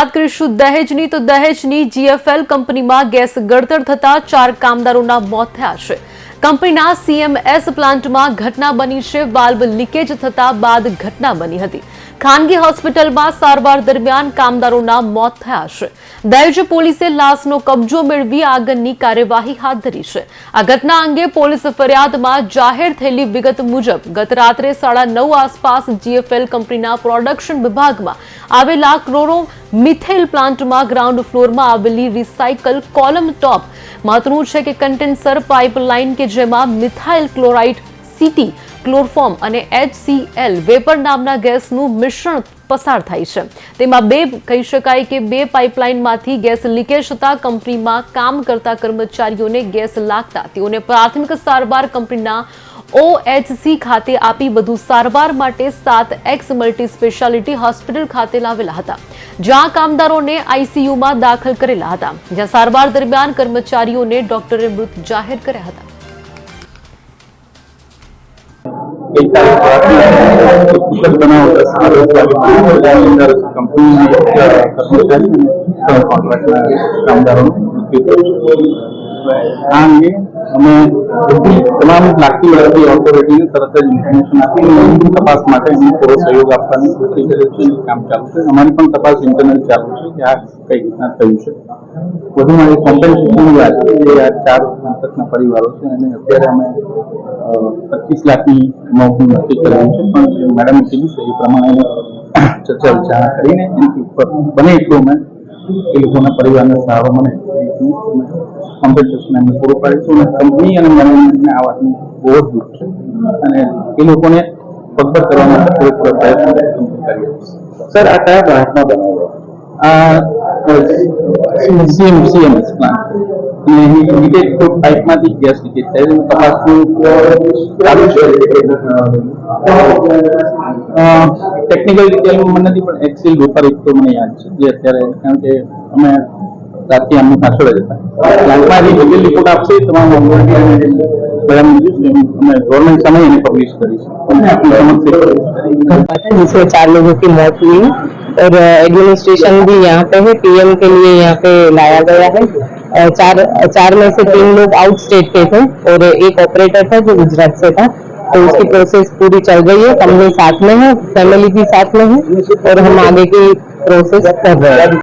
વાત કરીશું દહેજની. તો દહેજની જીએફએલ કંપનીમાં ગેસ ગળતર થતા ચાર કામદારોના મોત થયા છે. કંપનીના સીએમએસ પ્લાન્ટમાં ઘટના બની છે. વાલ્વ લીકેજ થતા બાદ ઘટના બની હતી. ખાનગી હોસ્પિટલમાં સારવાર દરમિયાન કામદારોના મોત થયા છે. દહેજ પોલીસે લાશનો કબજો મેળવી આગળની કાર્યવાહી હાથ ધરી છે. આ ઘટના અંગે પોલીસ ફરિયાદમાં જાહેર થયેલી વિગત મુજબ ગત રાત્રે સાડા નવ આસપાસ જીએફએલ કંપનીના પ્રોડક્શન વિભાગમાં આવેલા ક્રોરો મિથેલ પ્લાન્ટમાં ગ્રાઉન્ડ ફ્લોરમાં આવેલી રિસાયકલ કોલમ ટોપ. મહત્વનું છે કે કન્ટેન્સર પાઇપલાઇન કે જેમાં મિથાઇલ ક્લોરાઇડ સીટી, ક્લોરફોર્મ અને એચસીએલ વેપર નામના ગેસનું મિશ્રણ પસાર થાય છે. તેમાં બે, કહી શકાય કે બે પાઇપલાઇનમાંથી ગેસ લીકેજ થતા કંપનીમાં કામ કરતા કર્મચારીઓને ગેસ લાગતા તેઓને પ્રાથમિક સારવાર કંપનીના ઓએચસી ખાતે આપી વધુ સારવાર માટે સાત એક્સ મલ્ટી સ્પેશિયાલિટી હોસ્પિટલ ખાતે લાવેલા હતા, જ્યાં કામદારોને આઈસીયુમાં દાખલ કરેલા હતા, જ્યાં સારવાર દરમિયાન કર્મચારીઓને ડોક્ટરે મૃત જાહેર કર્યા હતા. કુશલ બનાવ સારો ચાલી આ તમામ લાગતી વળગતી ઓથોરિટીને તરત જ ઇન્ફોર્મેશન આપી તપાસ માટે એમને પૂરો સહયોગ આપવાની કરી છે કામ ચાલુ છે. અમારી પણ તપાસ ઇન્ટરનલ ચાલુ છે કે આ કઈ રીતના થયું છે. વધુ મારી કોમ્પેન્સેશનની વાત જે આ ચાર મૃતકના પરિવારો છે અને અત્યારે અમે પચીસ લાખની અમાઉન્ટનું નક્કી કરેલું છે. પણ મેડમે કીધું છે એ પ્રમાણે ચર્ચા વિચારણા કરીને એની ઉપર બને એટલું અમે એ લોકોના પરિવારને સહારો મને એ અમે પૂરું પાડીશું અને કંપની અને મેનેજમેન્ટને આ વાતનું બહુ જ દુઃખ છે. અને એ લોકોને પગભર કરવા માટે પૂરેપૂરો પ્રયત્ન કંપની કરી રહી છે સર, આ કયા બ્રાન્ચમાં બનાવ્યો આ સીએમ સીએમએસ પ્લાન્ટ. અને એની લીકેજ પાઇપમાંથી ગેસ લીકેજ થાય છે તપાસનું ચાલુ છે ટેકનિકલ ડિટેલમાં મને નથી પણ એક્સેલ વેપાર એક તો મને યાદ છે જે અત્યારે કારણ કે અમે રાતથી આમની પાછળ જ હતા પ્લાન્ટમાં જે લીગલ રિપોર્ટ આપશે એ તમામ authority અને બધાને કીધું છે. અમે ગવર્મેન્ટ સામે એને પબ્લિશ કરીશું અને આપણી સમક્ષ એ publish કરીશું. जिसमें चार लोगों की मौत हुई और एडमिनिस्ट्रेशन भी यहाँ पे है पीएम के लिए यहाँ पे लाया गया है अ, चार चार में से तीन लोग आउट स्टेट के थे और एक ऑपरेटर था जो गुजरात से था। तो उसकी प्रोसेस पूरी चल रही है। कंपनी साथ में है फैमिली भी साथ में है और हम आगे की प्रोसेस कर रहे हैं।